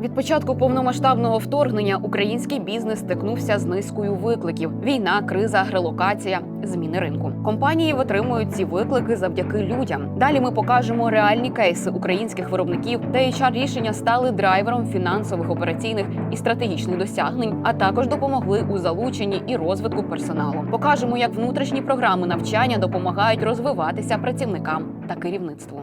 Від початку повномасштабного вторгнення український бізнес стикнувся з низкою викликів: війна, криза, релокація, зміни ринку. Компанії витримують ці виклики завдяки людям. Далі ми покажемо реальні кейси українських виробників, де hr рішення стали драйвером фінансових, операційних і стратегічних досягнень, а також допомогли у залученні і розвитку персоналу. Покажемо, як внутрішні програми навчання допомагають розвиватися працівникам та керівництву.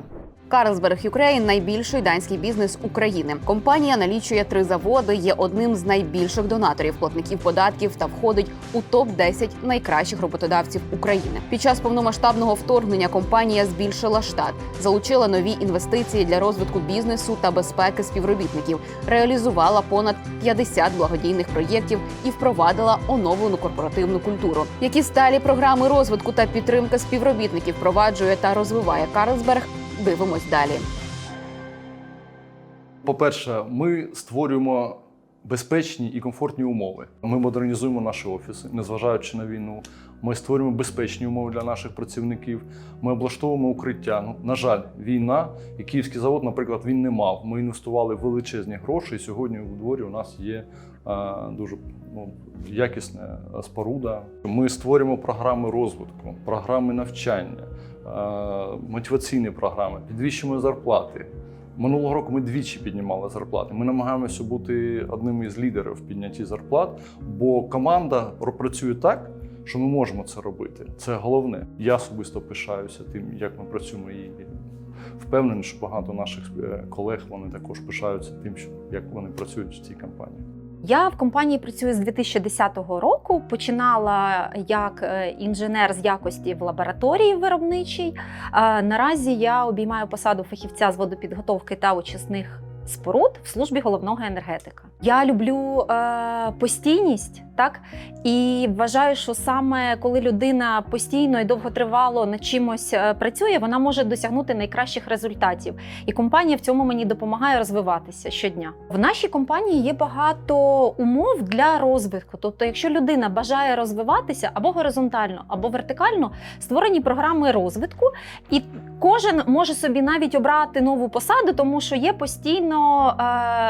Карлсберг Юкрейн найбільший данський бізнес України. Компанія налічує три заводи, є одним з найбільших донаторів платників податків та входить у топ 10 найкращих роботодавців України. Під час повномасштабного вторгнення компанія збільшила штат, залучила нові інвестиції для розвитку бізнесу та безпеки співробітників, реалізувала понад 50 благодійних проєктів і впровадила оновлену корпоративну культуру. Які сталі програми розвитку та підтримки співробітників впроваджує та розвиває Карлсберг, Дивимось далі. По-перше, ми створюємо безпечні і комфортні умови. Ми модернізуємо наші офіси, незважаючи на війну. Ми створюємо безпечні умови для наших працівників. Ми облаштовуємо укриття. Ну, на жаль, війна і Київський завод, наприклад, він не мав. Ми інвестували величезні гроші. І сьогодні у дворі у нас є а, дуже ну, якісна споруда. Ми створюємо програми розвитку, програми навчання, мотиваційні програми, підвищуємо зарплати. Минулого року ми двічі піднімали зарплати. Ми намагаємося бути одним із лідерів в піднятті зарплат, бо команда працює так, що ми можемо це робити. Це головне. Я особисто пишаюся тим, як ми працюємо і впевнений, що багато наших е, колег вони також пишаються тим, як вони працюють в цій компанії. Я в компанії працюю з 2010 року. Починала як е, інженер з якості в лабораторії виробничій. Е, Наразі я обіймаю посаду фахівця з водопідготовки та очисних споруд в службі головного енергетика. Я люблю е, постійність, так і вважаю, що саме коли людина постійно і довготривало над чимось е, працює, вона може досягнути найкращих результатів. І компанія в цьому мені допомагає розвиватися щодня. В нашій компанії є багато умов для розвитку. Тобто, якщо людина бажає розвиватися або горизонтально, або вертикально, створені програми розвитку, і кожен може собі навіть обрати нову посаду, тому що є постійно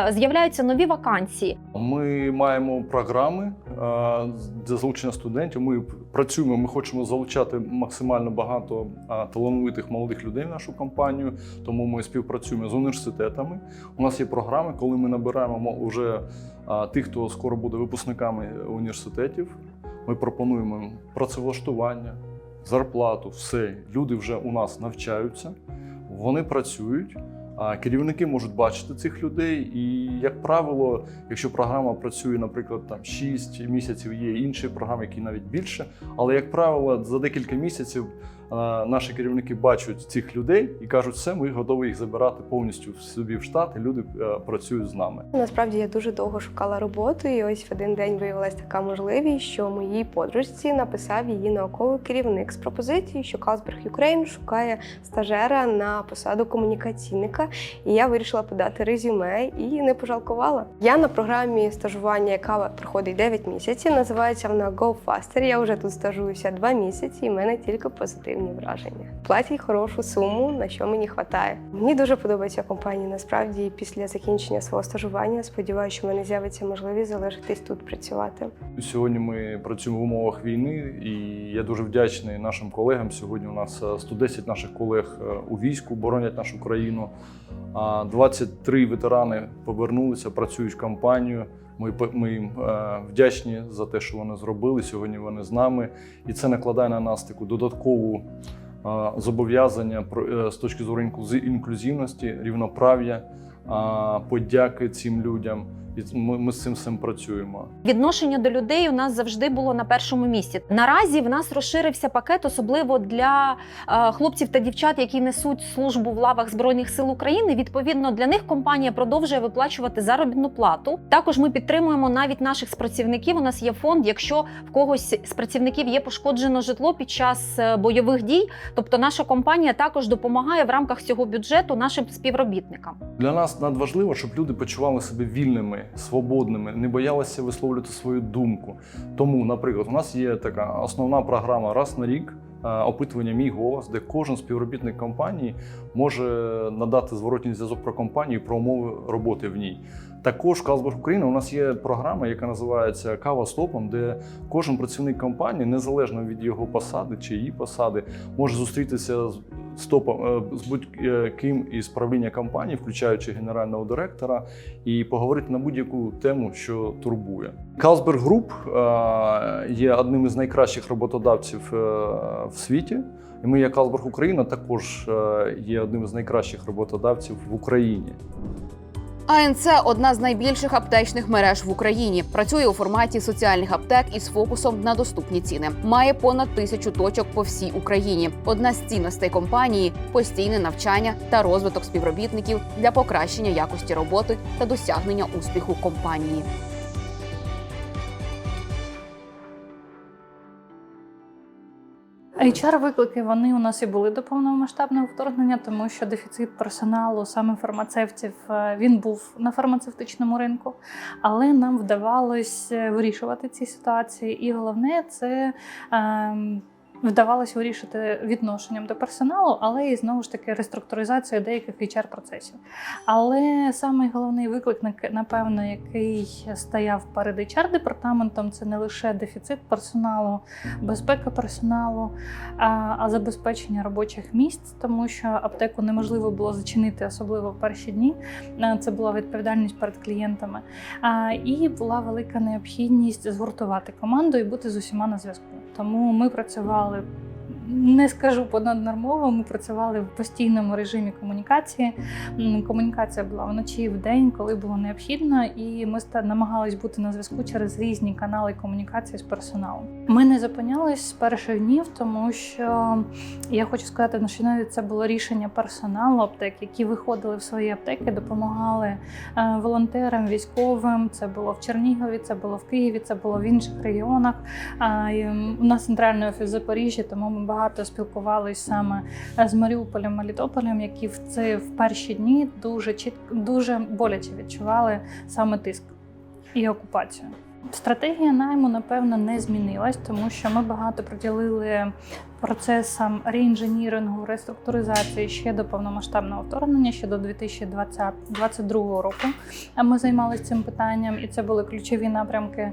е, з'являються нові вакансії. Ми маємо програми для залучення студентів. Ми працюємо. Ми хочемо залучати максимально багато е, талановитих молодих людей в нашу компанію. Тому ми співпрацюємо з університетами. У нас є програми, коли ми набираємо вже е, тих, хто скоро буде випускниками університетів. Ми пропонуємо працевлаштування, зарплату, все. Люди вже у нас навчаються, вони працюють. Керівники можуть бачити цих людей, і, як правило, якщо програма працює, наприклад, там 6 місяців, є інші програми, які навіть більше. Але, як правило, за декілька місяців наші керівники бачать цих людей і кажуть, все, ми готові їх забирати повністю в собі в штат, і люди е, працюють з нами. Насправді я дуже довго шукала роботу, і ось в один день виявилася така можливість, що моїй подружці написав її науковий керівник з пропозицією, що Калсберг Юкрейн шукає стажера на посаду комунікаційника. І я вирішила подати резюме і не пожалкувала. Я на програмі стажування, яка проходить 9 місяців, називається вона Go Faster. Я вже тут стажуюся 2 місяці, і в мене тільки позитивні враження. Платять хорошу суму, на що мені вистачає. Мені дуже подобається компанія. Насправді, після закінчення свого стажування сподіваюся, що в мене з'явиться можливість залишитись тут працювати. Сьогодні ми працюємо в умовах війни, і я дуже вдячний нашим колегам. Сьогодні у нас е, 110 наших колег е, у війську боронять нашу країну. А 23 ветерани повернулися, працюють в компанію. Ми ми їм е, вдячні за те, що вони зробили. Сьогодні вони з нами, і це накладає на нас таку додаткову е, зобов'язання е, з точки зору інклюзивності, рівноправ'я, подяки цим людям. І ми, ми з цим всім працюємо. Відношення до людей у нас завжди було на першому місці. Наразі в нас розширився пакет, особливо для е, хлопців та дівчат, які несуть службу в лавах збройних сил України. Відповідно, для них компанія продовжує виплачувати заробітну плату. Також ми підтримуємо навіть наших співпрацівників. У нас є фонд. Якщо в когось з працівників є пошкоджено житло під час е, бойових дій, тобто наша компанія також допомагає в рамках цього бюджету нашим співробітникам. Для нас надважливо, щоб люди почували себе вільними, свободними, не боялися висловлювати свою думку. Тому, наприклад, у нас є така основна програма раз на рік. е, Опитування мій голос, де кожен співробітник компанії може надати зворотній зв'язок про компанію, про умови роботи в ній. Також Калсберг Україна у нас є програма, яка називається Кава з топом, де кожен працівник компанії, незалежно від його посади чи її посади, може зустрітися з з топом е, з будь-ким із правління компанії, включаючи генерального директора, і поговорити на будь-яку тему, що турбує. Carlsberg Group е, є одним із найкращих роботодавців е, в світі. І ми, як Carlsberg Україна, також є одним із найкращих роботодавців в Україні. АНЦ одна з найбільших аптечних мереж в Україні. Працює у форматі соціальних аптек із фокусом на доступні ціни. Має понад тисячу точок по всій Україні. Одна з цінностей компанії постійне навчання та розвиток співробітників для покращення якості роботи та досягнення успіху компанії. HR-виклики вони у нас і були до повномасштабного вторгнення, тому що дефіцит персоналу, саме фармацевтів, е, він був на фармацевтичному ринку, але нам вдавалось вирішувати ці ситуації. І головне це. ем, Вдавалося вирішити відношенням до персоналу, але і знову ж таки реструктуризацією деяких HR-процесів. Але самий головний виклик, напевно, який стояв перед HR-департаментом, це не лише дефіцит персоналу, безпека персоналу, а, забезпечення робочих місць, тому що аптеку неможливо було зачинити, особливо в перші дні. Це була відповідальність перед клієнтами. І була велика необхідність згуртувати команду і бути з усіма на зв'язку. Тому ми працювали. Не скажу понаднормово, ми працювали в постійному режимі комунікації. Комунікація була вночі і вдень, коли було необхідно, і ми намагались бути на зв'язку через різні канали комунікації з персоналом. Ми не зупинялись з перших днів, тому що я хочу сказати, що навіть це було рішення персоналу аптек, які виходили в свої аптеки, допомагали е, волонтерам, військовим. Це було в Чернігові, це було в Києві, це було в інших регіонах. У нас центральний офіс в Запоріжжі, тому ми багато спілкувалися саме з Маріуполем, Мелітополем, які в це в перші дні дуже чітко, дуже боляче відчували саме тиск і окупацію. Стратегія найму, напевно, не змінилась, тому що ми багато приділили процесам реінженірингу, реструктуризації ще до повномасштабного вторгнення, ще до 2022 року. А Ми займалися цим питанням, і це були ключові напрямки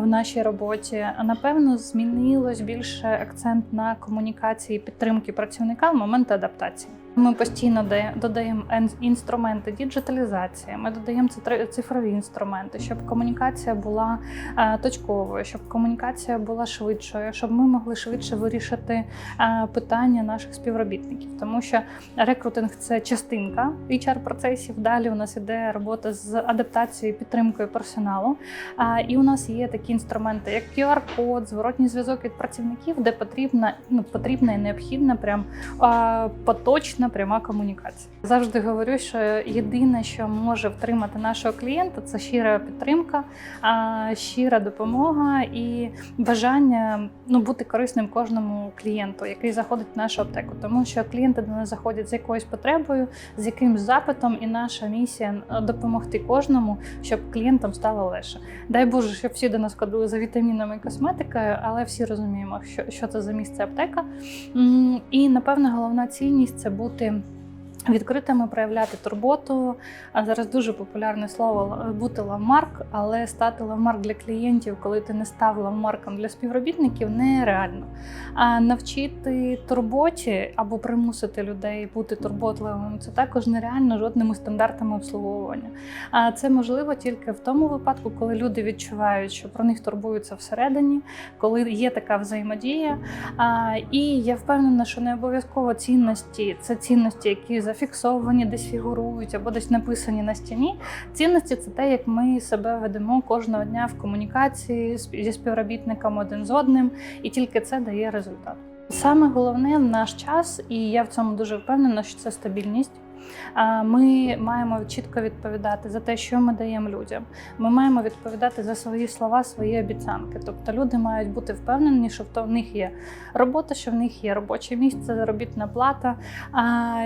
в нашій роботі. Напевно, змінилось більше акцент на комунікації і підтримки працівника в момент адаптації. Ми постійно дає- додаємо ен- інструменти діджиталізації. Ми додаємо цифрові інструменти, щоб комунікація була е, точковою, щоб комунікація була швидшою, щоб ми могли швидше вирішити е, питання наших співробітників. Тому що рекрутинг це частинка HR-процесів. Далі у нас іде робота з адаптацією підтримкою персоналу. І у нас є такі інструменти, як QR-код, зворотній зв'язок від працівників, де потрібна, ну, потрібна і необхідна прям а, поточна пряма комунікація. Завжди говорю, що єдине, що може втримати нашого клієнта, це щира підтримка, щира допомога і бажання ну, бути корисним кожному клієнту, який заходить в нашу аптеку. Тому що клієнти до нас заходять з якоюсь потребою, з якимсь запитом, і наша місія допомогти кожному, щоб клієнтам стало легше. Дай Боже, щоб всі до нас ходили за вітамінами і косметикою, але всі розуміємо, що, що це за місце аптека. І напевно головна цінність це бути бути. Відкритими проявляти турботу. А зараз дуже популярне слово бути лавмарк, але стати лавмарк для клієнтів, коли ти не став лавмарком для співробітників, нереально. А навчити турботі або примусити людей бути турботливими це також нереально жодними стандартами обслуговування. А це можливо тільки в тому випадку, коли люди відчувають, що про них турбуються всередині, коли є така взаємодія. А, і я впевнена, що не обов'язково цінності це цінності, які зафіксовані, десь фігурують або десь написані на стіні. Цінності це те, як ми себе ведемо кожного дня в комунікації зі співробітниками один з одним, і тільки це дає результат. Саме головне в наш час, і я в цьому дуже впевнена, що це стабільність. Ми маємо чітко відповідати за те, що ми даємо людям. Ми маємо відповідати за свої слова, свої обіцянки. Тобто люди мають бути впевнені, що в них є робота, що в них є робоче місце, заробітна плата,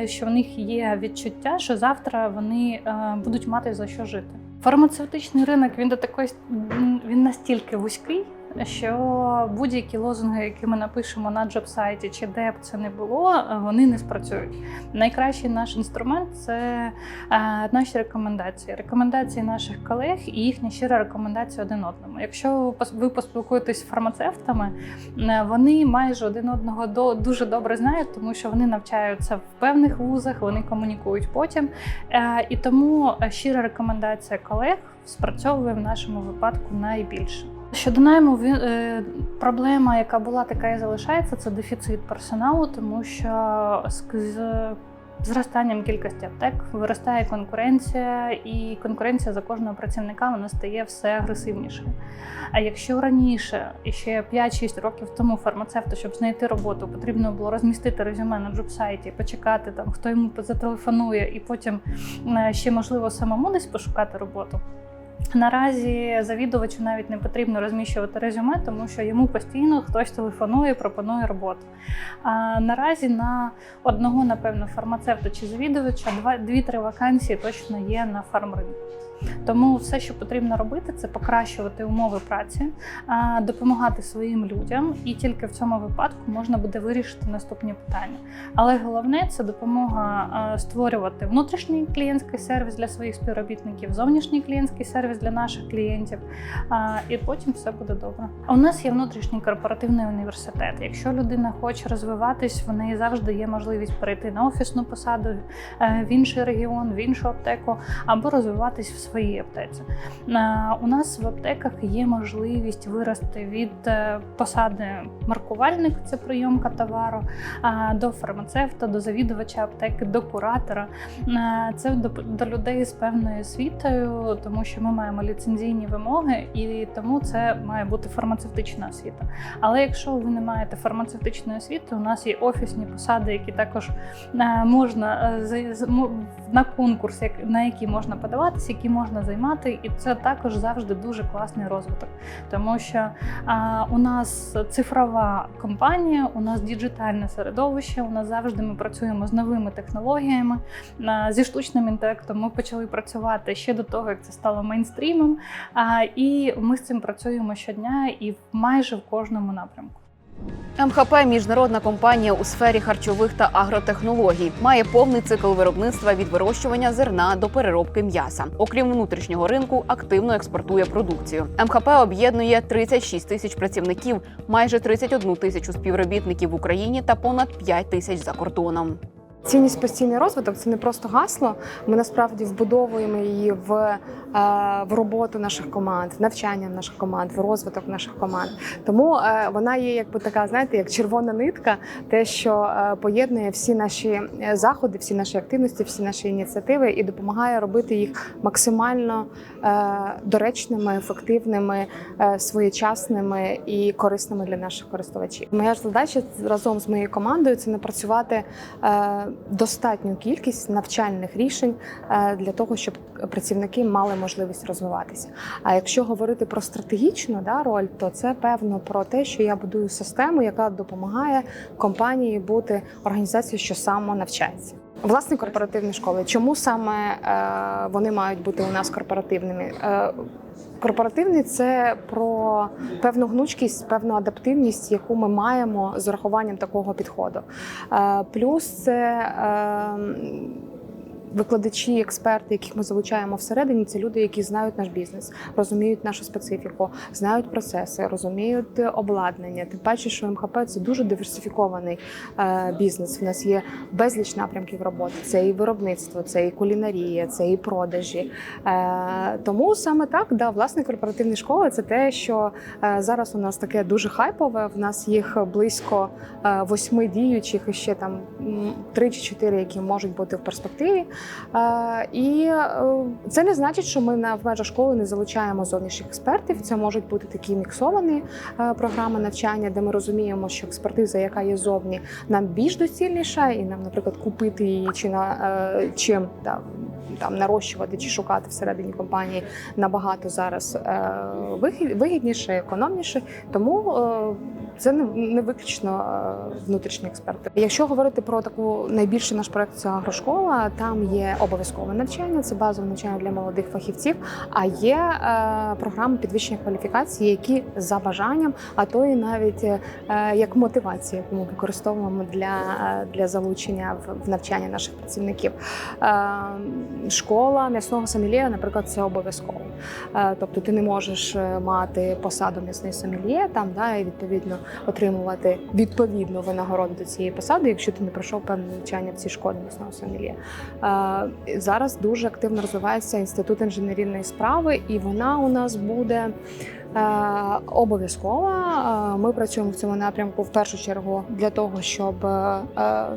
що в них є відчуття, що завтра вони е, будуть мати за що жити. Фармацевтичний ринок він до такої він настільки вузький. Що будь-які лозунги, які ми напишемо на джоб-сайті, чи де б це не було, вони не спрацюють. Найкращий наш інструмент це е, наші рекомендації, рекомендації наших колег і їхня щира рекомендація один одному. Якщо ви поспілкуєтесь з фармацевтами, е, вони майже один одного дуже добре знають, тому що вони навчаються в певних вузах, вони комунікують потім. Е, І тому щира рекомендація колег спрацьовує в нашому випадку найбільше. Щодо найму, е, проблема, яка була, така і залишається, це дефіцит персоналу, тому що з, зростанням кількості аптек виростає конкуренція, і конкуренція за кожного працівника вона стає все агресивнішою. А якщо раніше, ще 5-6 років тому фармацевту, щоб знайти роботу, потрібно було розмістити резюме на джоб-сайті, почекати там, хто йому зателефонує, і потім е, ще можливо самому десь пошукати роботу. Наразі завідувачу навіть не потрібно розміщувати резюме, тому що йому постійно хтось телефонує, пропонує роботу. А наразі на одного, напевно, фармацевта чи завідувача два- дві-три вакансії точно є на фармринку. Тому все, що потрібно робити, це покращувати умови праці, допомагати своїм людям, і тільки в цьому випадку можна буде вирішити наступні питання. Але головне це допомога створювати внутрішній клієнтський сервіс для своїх співробітників, зовнішній клієнтський сервіс для наших клієнтів, і потім все буде добре. У нас є внутрішній корпоративний університет. Якщо людина хоче розвиватись, в неї завжди є можливість перейти на офісну посаду е, в інший регіон, в іншу аптеку або розвиватись в своїй аптеці. Е, У нас в аптеках є можливість вирости від е, посади маркувальник, це прийомка товару, до фармацевта, до завідувача аптеки, до куратора. Е, Це до, людей з певною освітою, тому що ми маємо ліцензійні вимоги, і тому це має бути фармацевтична освіта. Але якщо ви не маєте фармацевтичної освіти, у нас є офісні посади, які також можна на конкурс, на які можна подаватися, які можна займати, і це також завжди дуже класний розвиток, тому що а, у нас цифрова компанія, у нас діджитальне середовище. У нас завжди ми працюємо з новими технологіями, а, зі штучним інтелектом. Ми почали працювати ще до того, як це стало мейнстрімом. А, і ми з цим працюємо щодня і майже в кожному напрямку. МХП міжнародна компанія у сфері харчових та агротехнологій має повний цикл виробництва від вирощування зерна до переробки м'яса. Окрім внутрішнього ринку, активно експортує продукцію. МХП об'єднує 36 тисяч працівників, майже 31 тисячу співробітників в Україні та понад 5 тисяч за кордоном. Цінність постійний розвиток це не просто гасло. Ми насправді вбудовуємо її в, е, в роботу наших команд, навчання наших команд, в розвиток наших команд. Тому е, вона є якби така, знаєте, як червона нитка, те, що е, поєднує всі наші заходи, всі наші активності, всі наші ініціативи і допомагає робити їх максимально доречними, ефективними, своєчасними і корисними для наших користувачів. Моя ж задача разом з моєю командою це напрацювати достатню кількість навчальних рішень е, для того, щоб працівники мали можливість розвиватися. А якщо говорити про стратегічну да, роль, то це певно про те, що я будую систему, яка допомагає компанії бути організацією, що самонавчається. Власне, корпоративні школи. Чому саме е, вони мають бути у нас корпоративними? Е, Корпоративний це про певну гнучкість, певну адаптивність, яку ми маємо з урахуванням такого підходу. Е, Плюс це е, викладачі, експерти, яких ми залучаємо всередині, це люди, які знають наш бізнес, розуміють нашу специфіку, знають процеси, розуміють обладнання. Тим паче, що МХП це дуже диверсифікований е, бізнес. В нас є безліч напрямків роботи. Це і виробництво, це і кулінарія, це і продажі. Е, Тому саме так, да, власне, корпоративні школи це те, що е, зараз у нас таке дуже хайпове. В нас їх близько восьми діючих, і ще там три чи чотири, які можуть бути в перспективі. І е, це не значить, що ми на в межах школи не залучаємо зовнішніх експертів. Це можуть бути такі міксовані е, програми навчання, де ми розуміємо, що експертиза, яка є зовні, нам більш доцільніша, і нам, наприклад, купити її чи на е, чим да, там нарощувати чи шукати всередині компанії набагато зараз е, вигідніше, економніше. Тому е, це не, виключно е, внутрішні експерти. Якщо говорити про таку найбільший наш проект, це агрошкола, там є обов'язкове навчання, це базове навчання для молодих фахівців. А є програми підвищення кваліфікації, які за бажанням, а то і навіть як мотивація, яку ми використовуємо для, для залучення в, в навчання наших працівників. Школа м'ясного сомельє, наприклад, це обов'язково. Е, тобто ти не можеш е, мати посаду м'ясний сомельє там, да, і відповідно отримувати відповідну винагороду до цієї посади, якщо ти не пройшов певне навчання в цій школі м'ясного сомельє. Е, зараз дуже активно розвивається інститут інженерійної справи, і вона у нас буде. Е, Обов'язкова Е, ми працюємо в цьому напрямку в першу чергу для того, щоб е,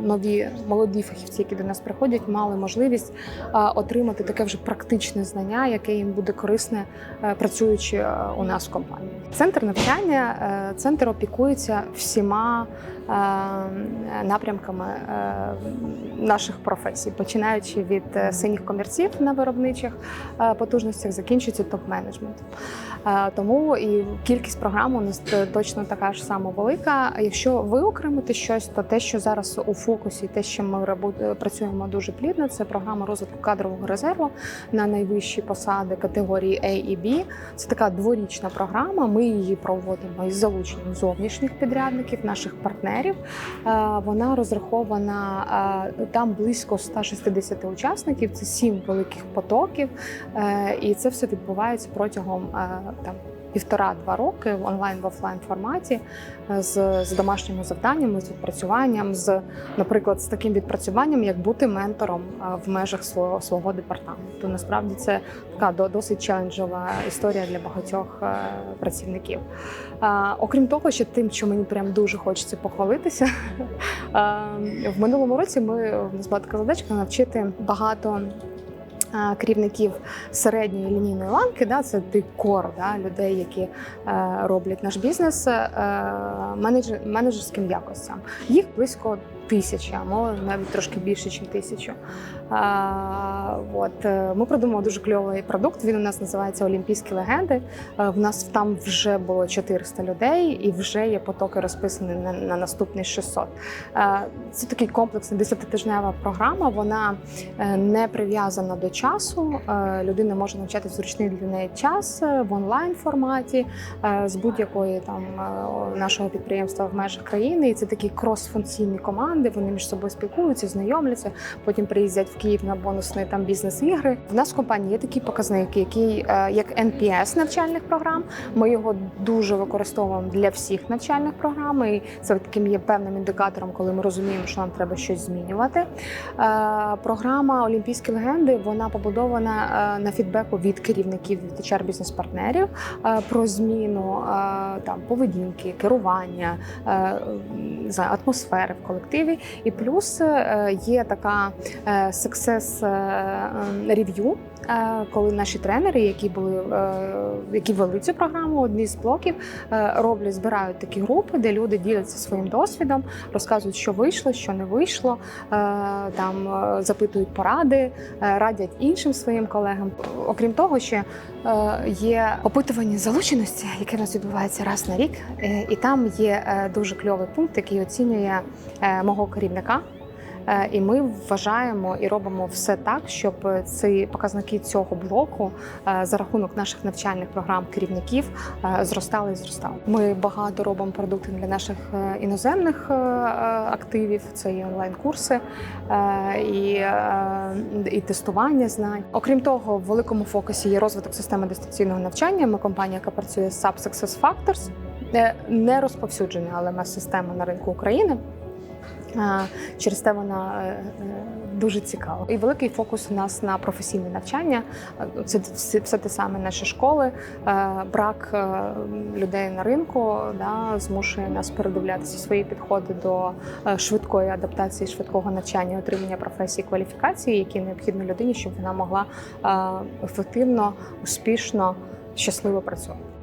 нові молоді фахівці, які до нас приходять, мали можливість отримати таке вже практичне знання, яке їм буде корисне, працюючи у нас в компанії. Центр навчання, центр опікується всіма напрямками наших професій, починаючи від синіх комірців на виробничих потужностях, закінчуючи топ-менеджментом. Е, Тому і кількість програм у нас точно така ж сама велика. Якщо виокремити щось, то те, що зараз у фокусі, те, що ми рабу- працюємо дуже плідно, це програма розвитку кадрового резерву на найвищі посади категорії A і B. Це така дворічна програма. Ми її проводимо із залученням зовнішніх підрядників, наших партнерів. Е, Вона розрахована е, там близько 160 учасників. Це сім великих потоків, Е, і це все відбувається протягом е, там. Півтора-два роки в онлайн в офлайн форматі е, з, з домашніми завданнями, з відпрацюванням, з, наприклад, з таким відпрацюванням, як бути ментором е, в межах свого свого департаменту. Насправді це така досить челенджова історія для багатьох е, працівників. Окрім того, ще тим, що мені прям дуже хочеться похвалитися. В минулому році ми в нас була така задачка навчити багато. Е, Керівників середньої лінійної ланки, да, це ти кор да, людей, які е, роблять наш бізнес е, менеджер, менеджерським якостям. Їх близько тисячі, а може навіть трошки більше, ніж тисячу. А, от, е, ми придумали дуже кльовий продукт. Він у нас називається Олімпійські легенди. Е, В нас там вже було 400 людей, і вже є потоки розписані на, на наступний 600. Е, Це такий комплексний 10-тижнева програма. Вона не прив'язана до часу. Людина може навчатися в зручний для неї час в онлайн форматі з будь-якої там нашого підприємства в межах країни. І це такі крос-функційні команди. Вони між собою спілкуються, знайомляться. Потім приїздять в Київ на бонусні там бізнес-ігри. В нас в компанії є такий показник, який е, як NPS навчальних програм. Ми його дуже використовуємо для всіх навчальних програм. І це таким є певним індикатором, коли ми розуміємо, що нам треба щось змінювати. Е, Програма Олімпійські легенди вона побудована е, на фідбеку від керівників від HR бізнес-партнерів е, про зміну там поведінки, керування, атмосфери в колективі. І плюс е, є така е, success е, review, е, коли наші тренери, які були е, які вели цю програму, одні з блоків е, роблять, збирають такі групи, де люди діляться своїм досвідом, розказують, що вийшло, що не вийшло, е, там е, запитують поради, е, радять іншим своїм колегам. Окрім того, ще е, є опитування залученості, яке у нас відбувається раз на рік, е, і там є е, дуже кльовий пункт, який оцінює е, мого керівника. Е, І ми вважаємо і робимо все так, щоб ці показники цього блоку е, за рахунок наших навчальних програм керівників е, зростали і зростали. Ми багато робимо продуктів для наших іноземних активів. Це і онлайн-курси, і, і тестування знань. Окрім того, в великому фокусі є розвиток системи дистанційного навчання. Ми компанія, яка працює з SAP Success Factors. Не розповсюджена LMS система на ринку України. Через те вона е, е, дуже цікава. І великий фокус у нас на професійне навчання. Це все, те саме наші школи. Е, Брак людей на ринку да, змушує нас передивлятися свої підходи до швидкої адаптації, швидкого навчання, отримання професії, кваліфікації, які необхідні людині, щоб вона могла ефективно, успішно, щасливо працювати.